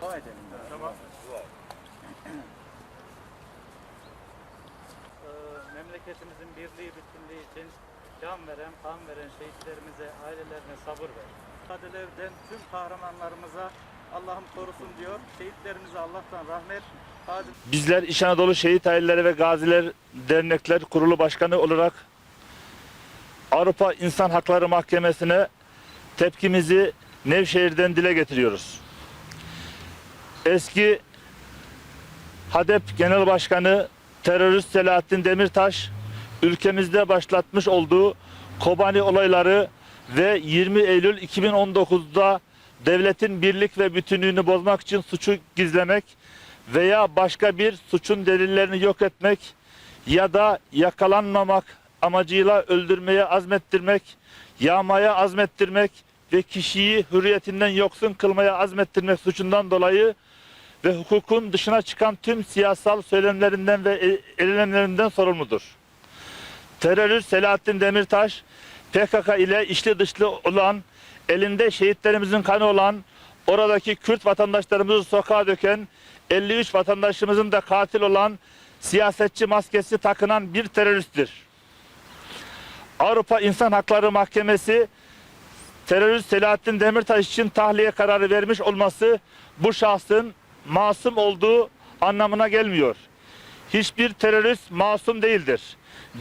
Dua edelim. Tamam. Ee, memleketimizin birliği, bütünlüğü için can veren, kan veren şehitlerimize, ailelerine sabır ver. Kadelerden tüm kahramanlarımıza Allah'ım korusun diyor. Şehitlerimize Allah'tan rahmet, Gazi Bizler İç Anadolu Şehit Aileleri ve Gaziler Dernekler Kurulu Başkanı olarak Avrupa İnsan Hakları Mahkemesi'ne tepkimizi Nevşehir'den dile getiriyoruz. Eski HADEP Genel Başkanı terörist Selahattin Demirtaş ülkemizde başlatmış olduğu Kobani olayları ve 20 Eylül 2019'da devletin birlik ve bütünlüğünü bozmak için suçu gizlemek veya başka bir suçun delillerini yok etmek ya da yakalanmamak amacıyla öldürmeye azmettirmek, yağmaya azmettirmek ve kişiyi hürriyetinden yoksun kılmaya azmettirmek suçundan dolayı ve hukukun dışına çıkan tüm siyasal söylemlerinden ve e- eylemlerinden sorumludur. Terörist Selahattin Demirtaş PKK ile içli dışlı olan, elinde şehitlerimizin kanı olan, oradaki Kürt vatandaşlarımızı sokağa döken, 53 vatandaşımızın da katil olan siyasetçi maskesi takınan bir teröristtir. Avrupa İnsan Hakları Mahkemesi terörist Selahattin Demirtaş için tahliye kararı vermiş olması bu şahsın masum olduğu anlamına gelmiyor. Hiçbir terörist masum değildir.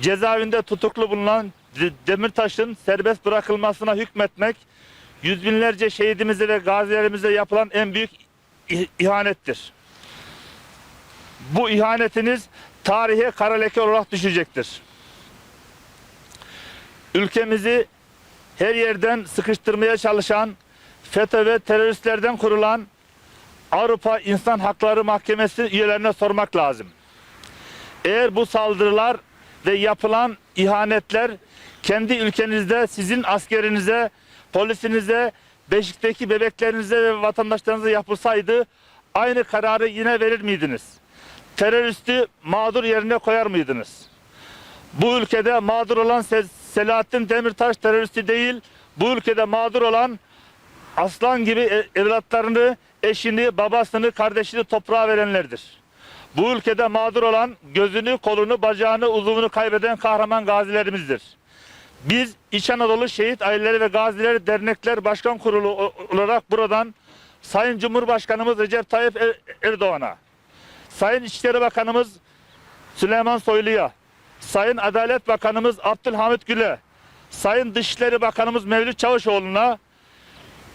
Cezaevinde tutuklu bulunan De- Demirtaş'ın serbest bırakılmasına hükmetmek yüz binlerce şehidimize ve gazilerimize yapılan en büyük ihanettir. Bu ihanetiniz tarihe kara leke olarak düşecektir. Ülkemizi her yerden sıkıştırmaya çalışan FETÖ ve teröristlerden kurulan Avrupa İnsan Hakları Mahkemesi üyelerine sormak lazım. Eğer bu saldırılar ve yapılan ihanetler kendi ülkenizde sizin askerinize, polisinize, Beşik'teki bebeklerinize ve vatandaşlarınıza yapılsaydı aynı kararı yine verir miydiniz? Teröristi mağdur yerine koyar mıydınız? Bu ülkede mağdur olan Selahattin Demirtaş teröristi değil, bu ülkede mağdur olan aslan gibi e- evlatlarını, eşini, babasını, kardeşini toprağa verenlerdir. Bu ülkede mağdur olan gözünü, kolunu, bacağını, uzuvunu kaybeden kahraman gazilerimizdir. Biz İç Anadolu Şehit Aileleri ve Gazileri Dernekler Başkan Kurulu olarak buradan Sayın Cumhurbaşkanımız Recep Tayyip Er- Erdoğan'a, Sayın İçişleri Bakanımız Süleyman Soylu'ya, Sayın Adalet Bakanımız Abdülhamit Gül'e, Sayın Dışişleri Bakanımız Mevlüt Çavuşoğlu'na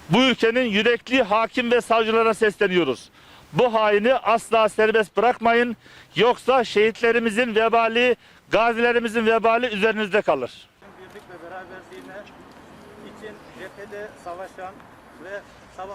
bu ülkenin yürekli hakim ve savcılara sesleniyoruz. Bu haini asla serbest bırakmayın. Yoksa şehitlerimizin vebali, gazilerimizin vebali üzerinizde kalır. birlik ve beraberliğine için cephede savaşan ve sabah